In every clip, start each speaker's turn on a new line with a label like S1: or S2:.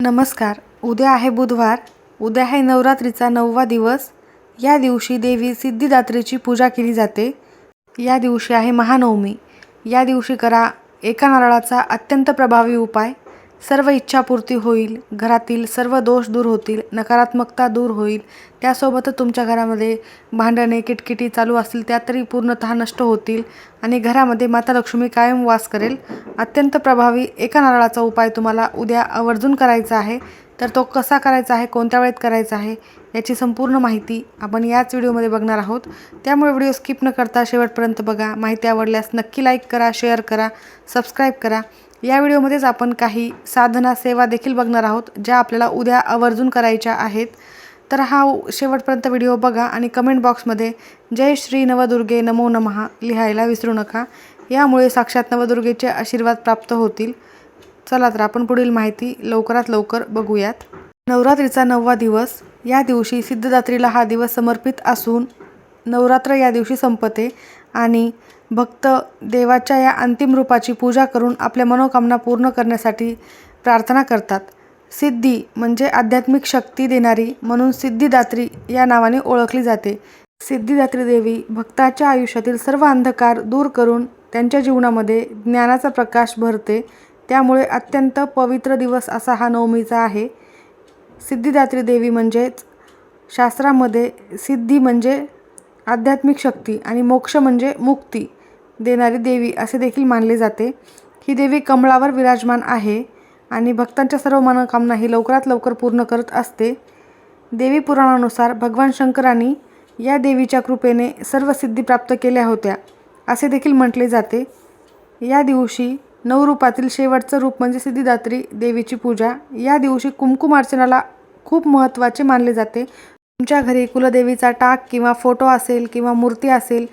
S1: नमस्कार. उद्या आहे बुधवार. उद्या आहे नवरात्रीचा नववा दिवस. या दिवशी देवी सिद्धिदात्रीची पूजा केली जाते. या दिवशी आहे महानवमी. या दिवशी करा एका नारळाचा अत्यंत प्रभावी उपाय. सर्व इच्छापूर्ती होईल घरातील सर्व दोष दूर होतील नकारात्मकता दूर होईल. त्यासोबतच तुमच्या घरामध्ये भांडणे किटकिटी चालू असतील त्या तरी पूर्णतः नष्ट होतील आणि घरामध्ये माता लक्ष्मी कायम वास करेल. अत्यंत प्रभावी एका नारळाचा उपाय तुम्हाला उद्या आवर्जून करायचा आहे. तर तो कसा करायचा आहे कोणत्या वेळेत करायचा आहे याची संपूर्ण माहिती आपण याच व्हिडिओमध्ये बघणार आहोत. त्यामुळे व्हिडिओ स्किप न करता शेवटपर्यंत बघा. माहिती आवडल्यास नक्की लाईक करा शेअर करा सबस्क्राईब करा. या व्हिडिओमध्येच आपण काही साधना सेवा देखील बघणार आहोत ज्या आपल्याला उद्या आवर्जून करायच्या आहेत. तर हा शेवटपर्यंत व्हिडिओ बघा आणि कमेंट बॉक्समध्ये जय श्री नवदुर्गे नमो नमः लिहायला विसरू नका. यामुळे साक्षात नवदुर्गेचे आशीर्वाद प्राप्त होतील. चला तर आपण पुढील माहिती लवकरात लवकर बघूयात. नवरात्रीचा नववा दिवस या दिवशी सिद्धदात्रीला हा दिवस समर्पित असून नवरात्र या दिवशी संपते आणि भक्त देवाच्या या अंतिम रूपाची पूजा करून आपल्या मनोकामना पूर्ण करण्यासाठी प्रार्थना करतात. सिद्धी म्हणजे आध्यात्मिक शक्ती देणारी म्हणून सिद्धिदात्री या नावाने ओळखली जाते. सिद्धिदात्री देवी भक्ताच्या आयुष्यातील सर्व अंधकार दूर करून त्यांच्या जीवनामध्ये ज्ञानाचा प्रकाश भरते. त्यामुळे अत्यंत पवित्र दिवस असा हा नवमीचा आहे. सिद्धिदात्री देवी म्हणजेच शास्त्रामध्ये सिद्धी म्हणजे आध्यात्मिक शक्ती आणि मोक्ष म्हणजे मुक्ती. देणारी देवी असे देखील मानले जाते. ही देवी कमळावर विराजमान आहे आणि भक्तांच्या सर्व मनोकामना ही लवकरात लवकर पूर्ण करत असते. देवी पुराणानुसार भगवान शंकरांनी या देवीच्या कृपेने सर्व सिद्धी प्राप्त केल्या होत्या असे देखील म्हटले जाते. या दिवशी नऊ रूपातील शेवटचं रूप म्हणजे सिद्धिदात्री देवीची पूजा या दिवशी कुंकुमार्चनाला खूप महत्त्वाचे मानले जाते. तुमच्या घरी कुलदेवीचा टाक किंवा फोटो असेल किंवा मूर्ती असेल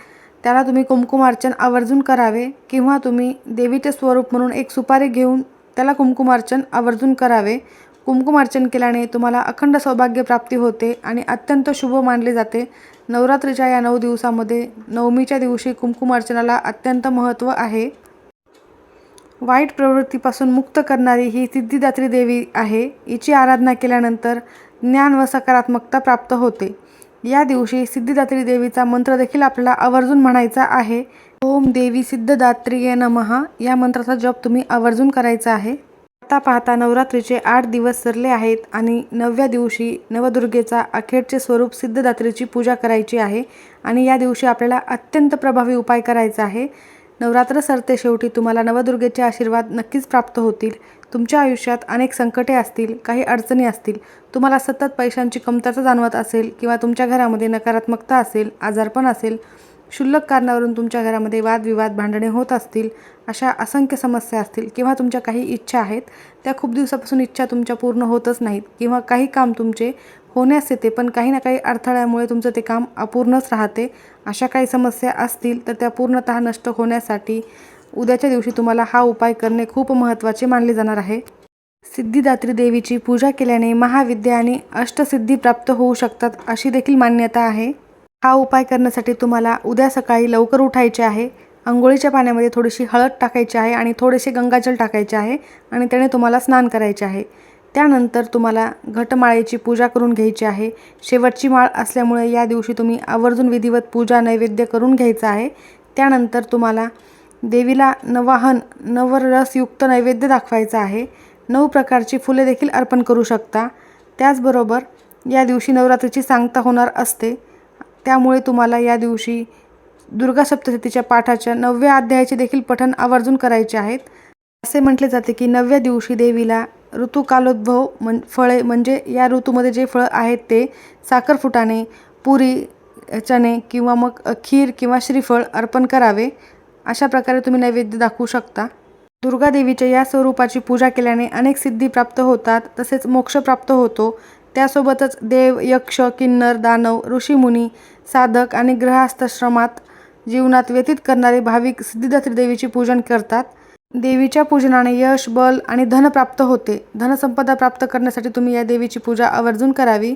S1: त्याला तुम्ही कुंकुमार्चन आवर्जून करावे किंवा तुम्ही देवीचे स्वरूप म्हणून एक सुपारी घेऊन त्याला कुमकुमार्चन आवर्जून करावे. कुमकुमार्चन केल्याने तुम्हाला अखंड सौभाग्य प्राप्ती होते आणि अत्यंत शुभ मानले जाते. नवरात्रीच्या या नऊ दिवसामध्ये नवमीच्या दिवशी कुमकुमार्चनाला अत्यंत महत्त्व आहे. वाईट प्रवृत्तीपासून मुक्त करणारी ही सिद्धिदात्री देवी आहे. हिची आराधना केल्यानंतर ज्ञान व सकारात्मकता प्राप्त होते. या दिवशी सिद्धिदात्री देवीचा मंत्र देखील आपल्याला आवर्जून म्हणायचा आहे. ओम देवी सिद्धदात्रीय नमः. या मंत्राचा जप तुम्ही आवर्जून करायचा आहे. आता पाहता नवरात्रीचे आठ दिवस सरले आहेत आणि नवव्या दिवशी नवदुर्गेचा अखेरचे स्वरूप सिद्धदात्रीची पूजा करायची आहे आणि या दिवशी आपल्याला अत्यंत प्रभावी उपाय करायचा आहे. नवरात्र सरते शेवटी तुम्हाला नवदुर्गेचे आशीर्वाद नक्कीच प्राप्त होतील. तुमच्या आयुष्यात अनेक संकटे असतील काही अडचणी असतील तुम्हाला सतत पैशांची कमतरता जाणवत असेल किंवा तुमच्या घरामध्ये नकारात्मकता असेल आजारपण असेल क्षुल्लक कारणावरून तुमच्या घरामध्ये वादविवाद भांडणे होत असतील अशा असंख्य समस्या असतील किंवा तुमच्या काही इच्छा आहेत त्या खूप दिवसापासून इच्छा तुमच्या पूर्ण होतच नाहीत किंवा काही काम तुमचे होण्यास येते पण काही ना काही अडथळ्यामुळे तुमचं ते काम अपूर्णच राहते अशा काही समस्या असतील तर त्या पूर्णतः नष्ट होण्यासाठी उद्याच्या दिवशी तुम्हाला हा उपाय करणे खूप महत्त्वाचे मानले जाणार आहे. सिद्धिदात्री देवीची पूजा केल्याने महाविद्या आणि अष्टसिद्धी प्राप्त होऊ शकतात अशी देखील मान्यता आहे. हा उपाय करण्यासाठी तुम्हाला उद्या सकाळी लवकर उठायचे आहे. आंघोळीच्या पाण्यामध्ये थोडीशी हळद टाकायची आहे आणि थोडेसे गंगाजल टाकायचे आहे आणि त्याने तुम्हाला स्नान करायचे आहे. त्यानंतर तुम्हाला घटमाळेची पूजा करून घ्यायची आहे. शेवटची माळ असल्यामुळे या दिवशी तुम्ही आवर्जून विधिवत पूजा नैवेद्य करून घ्यायचं आहे. त्यानंतर तुम्हाला देवीला नवाहन नवरसयुक्त नैवेद्य दाखवायचा आहे. नऊ प्रकारची फुले देखील अर्पण करू शकता. त्याचबरोबर या दिवशी नवरात्रीची सांगता होणार असते. त्यामुळे तुम्हाला या दिवशी दुर्गा सप्तशतीच्या पाठाच्या नवव्या अध्यायाचे देखील पठण आवर्जून करायचे आहेत. असे म्हटले जाते की नवव्या दिवशी देवीला ऋतुकालोद्भव म्हण फळे म्हणजे या ऋतूमध्ये जे फळं आहेत ते साखरफुटाने पुरी चणे किंवा मग खीर किंवा श्रीफळ अर्पण करावे. अशा प्रकारे तुम्ही नैवेद्य दाखवू शकता. दुर्गा देवीच्या या स्वरूपाची पूजा केल्याने अनेक सिद्धी प्राप्त होतात तसेच मोक्ष प्राप्त होतो. त्यासोबतच देव यक्ष किन्नर दानव ऋषीमुनी साधक आणि ग्रहास्थाश्रमात जीवनात व्यतीत करणारे भाविक सिद्धिदात्री देवीचे पूजन करतात. देवीच्या पूजनाने यश बल आणि धन प्राप्त होते. धनसंपदा प्राप्त करण्यासाठी तुम्ही या देवीची पूजा आवर्जून करावी.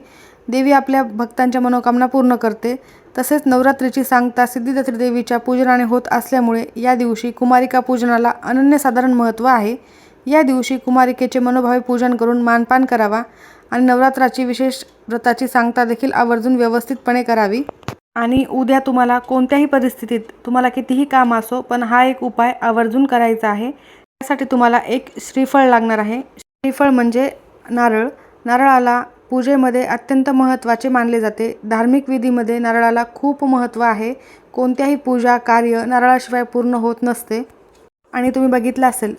S1: देवी आपल्या भक्तांच्या मनोकामना पूर्ण करते. तसेच नवरात्रीची सांगता सिद्धिदात्री देवीच्या पूजनाने होत असल्यामुळे या दिवशी कुमारिका पूजनाला अनन्यसाधारण महत्त्व आहे. या दिवशी कुमारिकेचे मनोभावे पूजन करून मानपान करावा आणि नवरात्राची विशेष व्रताची सांगता देखील आवर्जून व्यवस्थितपणे करावी. आणि उद्या तुम्हाला कोणत्याही परिस्थितीत तुम्हाला कितीही काम असो पण हा एक उपाय आवर्जून करायचा आहे. त्यासाठी तुम्हाला एक श्रीफळ लागणार आहे. श्रीफळ म्हणजे नारळ. नारळाला पूजेमध्ये अत्यंत महत्त्वाचे मानले जाते. धार्मिक विधीमध्ये नारळाला खूप महत्त्व आहे. कोणत्याही पूजा कार्य नारळाशिवाय पूर्ण होत नसते. आणि तुम्ही बघितलं असेल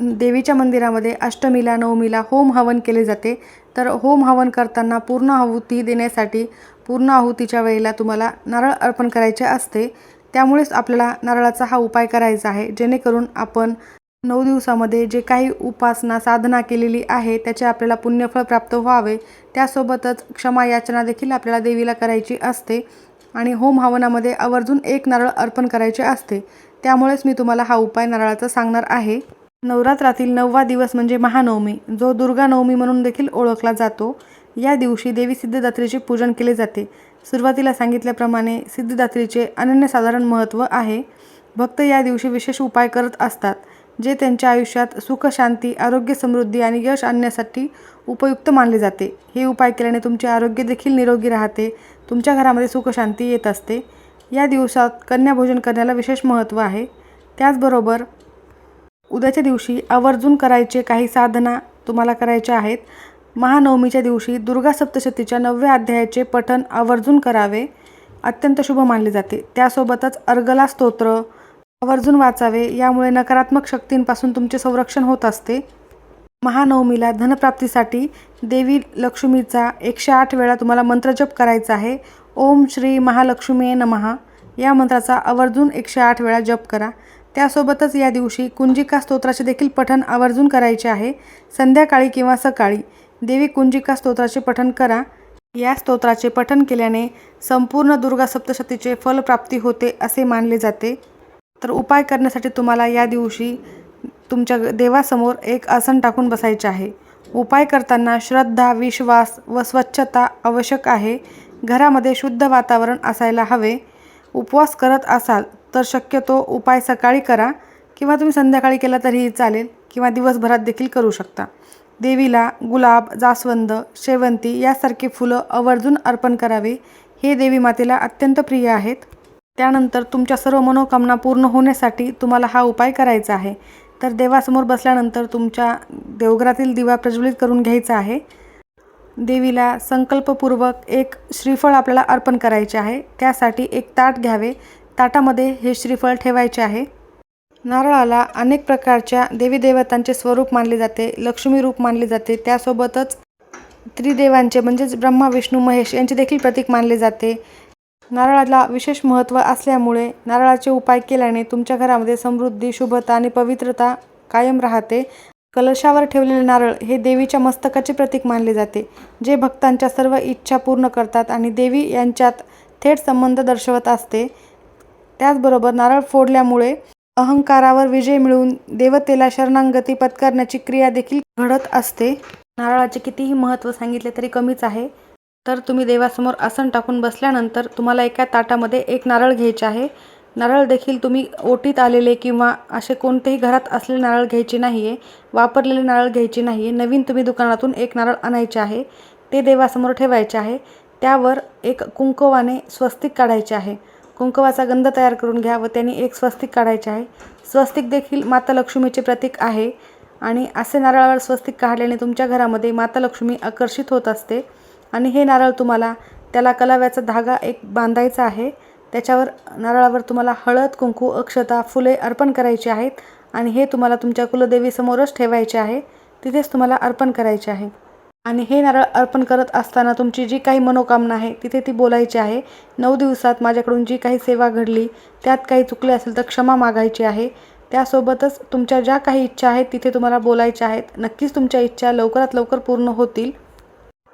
S1: देवीच्या मंदिरामध्ये अष्टमीला नवमीला होम हवन केले जाते. तर होम हवन करताना पूर्ण आहुती देण्यासाठी पूर्ण आहुतीच्या वेळेला तुम्हाला नारळ अर्पण करायचे असते. त्यामुळेच आपल्याला नारळाचा हा उपाय करायचा आहे. जेणेकरून आपण नऊ दिवसामध्ये जे काही उपासना साधना केलेली आहे त्याचे आपल्याला पुण्यफळ प्राप्त व्हावे. त्यासोबतच क्षमा याचना देखील आपल्याला देवीला करायची असते. आणि होम हवनामध्ये आवर्जून एक नारळ अर्पण करायचे असते. त्यामुळेच मी तुम्हाला हा उपाय नारळाचा सांगणार आहे. नवरात्रातील नववा दिवस म्हणजे महानवमी जो दुर्गा नवमी म्हणून देखील ओळखला जातो. या दिवशी देवी सिद्धदात्रीचे पूजन केले जाते. सुरुवातीला सांगितल्याप्रमाणे सिद्धदात्रीचे अनन्यसाधारण महत्त्व आहे. भक्त या दिवशी विशेष उपाय करत असतात जे त्यांच्या आयुष्यात सुख शांती आरोग्य समृद्धी आणि यश आणण्यासाठी उपयुक्त मानले जाते. हे उपाय केल्याने तुमचे आरोग्य देखील निरोगी राहते तुमच्या घरामध्ये सुखशांती येत असते. या दिवसात कन्याभोजन करण्याला विशेष महत्त्व आहे. त्याचबरोबर उद्याच्या दिवशी आवर्जून करायचे काही साधना तुम्हाला करायच्या आहेत. महानवमीच्या दिवशी दुर्गा सप्तशतीच्या नवव्या अध्यायाचे पठण आवर्जून करावे. अत्यंत शुभ मानले जाते. त्यासोबतच अर्गला स्तोत्र आवर्जून वाचावे. यामुळे नकारात्मक शक्तींपासून तुमचे संरक्षण होत असते. महानवमीला धनप्राप्तीसाठी देवी लक्ष्मीचा एकशे आठ वेळा तुम्हाला मंत्रजप करायचा आहे. ओम श्री महालक्ष्मी नमहा या मंत्राचा आवर्जून एकशे आठ वेळा जप करा. त्यासोबतच या दिवशी कुंजिका स्तोत्राचे देखील पठण आवर्जून करायचे आहे. संध्याकाळी किंवा सकाळी देवी कुंजिका स्तोत्राचे पठण करा. या स्तोत्राचे पठण केल्याने संपूर्ण दुर्गा सप्तशतीचे फलप्राप्ती होते असे मानले जाते. तर उपाय करण्यासाठी तुम्हाला या दिवशी तुमच्या देवासमोर एक आसन टाकून बसायचे आहे. उपाय करताना श्रद्धा विश्वास व स्वच्छता आवश्यक आहे. घरामध्ये शुद्ध वातावरण असायला हवे. उपवास करत असाल तर शक्यतो उपाय सकाळी करा किंवा तुम्ही संध्याकाळी केला तरीही चालेल किंवा दिवसभरात देखील करू शकता. देवीला गुलाब जास्वंद शेवंती यासारखी फुलं आवर्जून अर्पण करावे हे देवी मातेला अत्यंत प्रिय आहेत. त्यानंतर तुमच्या सर्व मनोकामना पूर्ण होण्यासाठी तुम्हाला हा उपाय करायचा आहे. तर देवासमोर बसल्यानंतर तुमच्या देवघरातील दिवा प्रज्वलित करून घ्यायचा आहे. देवीला संकल्पपूर्वक एक श्रीफळ आपल्याला अर्पण करायचे आहे. त्यासाठी एक ताट घ्यावे. ताटामध्ये हे श्रीफळ ठेवायचे आहे. नारळाला अनेक प्रकारच्या देवीदेवतांचे स्वरूप मानले जाते लक्ष्मी रूप मानले जाते. त्यासोबतच त्रिदेवांचे म्हणजेच ब्रह्मा विष्णू महेश यांचे देखील प्रतीक मानले जाते. नारळाला विशेष महत्त्व असल्यामुळे नारळाचे उपाय केल्याने तुमच्या घरामध्ये समृद्धी शुभता आणि पवित्रता कायम राहते. कलशावर ठेवलेले नारळ हे देवीच्या मस्तकाचे प्रतीक मानले जाते जे भक्तांच्या सर्व इच्छा पूर्ण करतात आणि देवी यांच्यात थेट संबंध दर्शवत असते. त्याचबरोबर नारळ फोडल्यामुळे अहंकारावर विजय मिळवून देवतेला शरणांगती पत्करण्याची क्रिया देखील घडत असते. नारळाचे कितीही महत्त्व सांगितले तरी कमीच आहे. तर तुम्ही देवासमोर आसन टाकून बसल्यानंतर तुम्हाला एका ताटामध्ये एक नारळ घ्यायचे आहे. नारळ देखील तुम्ही ओटीत आलेले किंवा असे कोणतेही घरात असलेले नारळ घ्यायचे नाही आहे वापरलेले नारळ घ्यायचे नाही आहे नवीन तुम्ही दुकानातून एक नारळ आणायचे आहे. ते देवासमोर ठेवायचे आहे. त्यावर एक कुंकवाने स्वस्तिक काढायचे आहे. कुंकवाचा गंध तयार करून घ्या व त्यांनी एक स्वस्तिक काढायचे आहे. स्वस्तिक देखील माता लक्ष्मीचे प्रतीक आहे. आणि असे नारळावर स्वस्तिक काढल्याने तुमच्या घरामध्ये माता लक्ष्मी आकर्षित होत असते. आणि हे नारळ तुम्हाला त्याला कलाव्याचा धागा एक बांधायचा आहे. त्याच्यावर नारळावर तुम्हाला हळद कुंकू अक्षता फुले अर्पण करायची आहेत. आणि हे तुम्हाला तुमच्या कुलदेवीसमोरच ठेवायचे आहे. तिथेच तुम्हाला अर्पण करायचे आहे. आणि हे नारळ अर्पण करत असताना तुमची जी काही मनोकामना आहे तिथे ती बोलायची आहे. नऊ दिवसात माझ्याकडून जी काही सेवा घडली त्यात काही चुकले असेल तर क्षमा मागायची आहे. त्यासोबतच तुमच्या ज्या काही इच्छा आहेत तिथे तुम्हाला बोलायच्या आहेत. नक्कीच तुमच्या इच्छा लवकरात लवकर पूर्ण होतील.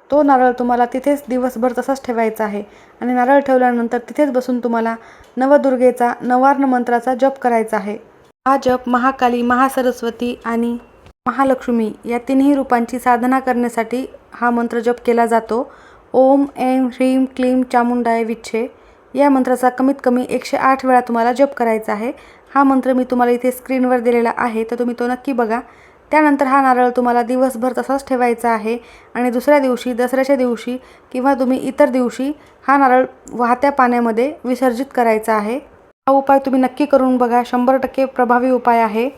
S1: तो नारळ तुम्हाला तिथेच दिवसभर तसाच ठेवायचा आहे. आणि नारळ ठेवल्यानंतर तिथेच बसून तुम्हाला नवदुर्गेचा नवार्ण मंत्राचा जप करायचा आहे. हा जप महाकाली महासरस्वती आणि महालक्ष्मी या तिन्ही रूपांची साधना करण्यासाठी हा मंत्र जप केला जातो. ओम ऐं ह्रीं क्लीं चामुंडाय विच्छे. या मंत्राचा कमीत कमी एकशे आठ वेळा तुम्हाला जप करायचा आहे. हा मंत्र मी तुम्हाला इथे स्क्रीनवर दिलेला आहे तर तुम्ही तो नक्की बघा. त्यानंतर हा नारळ तुम्हाला दिवसभर तसाच ठेवायचा आहे आणि दुसऱ्या दिवशी दसऱ्याच्या दिवशी किंवा तुम्ही इतर दिवशी हा नारळ वाहत्या पाण्यामध्ये विसर्जित करायचा आहे. हा उपाय तुम्ही नक्की करून बघा. शंभर टक्के प्रभावी उपाय आहे.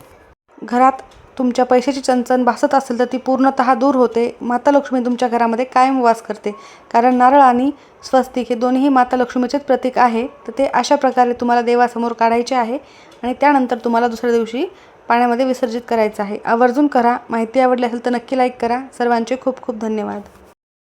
S1: घरात तुमच्या पैशाची चणचण भासत असेल तर ती पूर्णतः दूर होते. माता लक्ष्मी तुमच्या घरामध्ये कायम वास करते. कारण नारळ आणि स्वस्तिक हे दोन्हीही माता लक्ष्मीचेच प्रतीक आहे. तर ते अशा प्रकारे तुम्हाला देवासमोर काढायचे आहे आणि त्यानंतर तुम्हाला दुसऱ्या दिवशी पाण्यामध्ये विसर्जित करायचं आहे. आवर्जून करा. माहिती आवडली असेल तर नक्की लाईक करा. सर्वांचे खूप खूप धन्यवाद.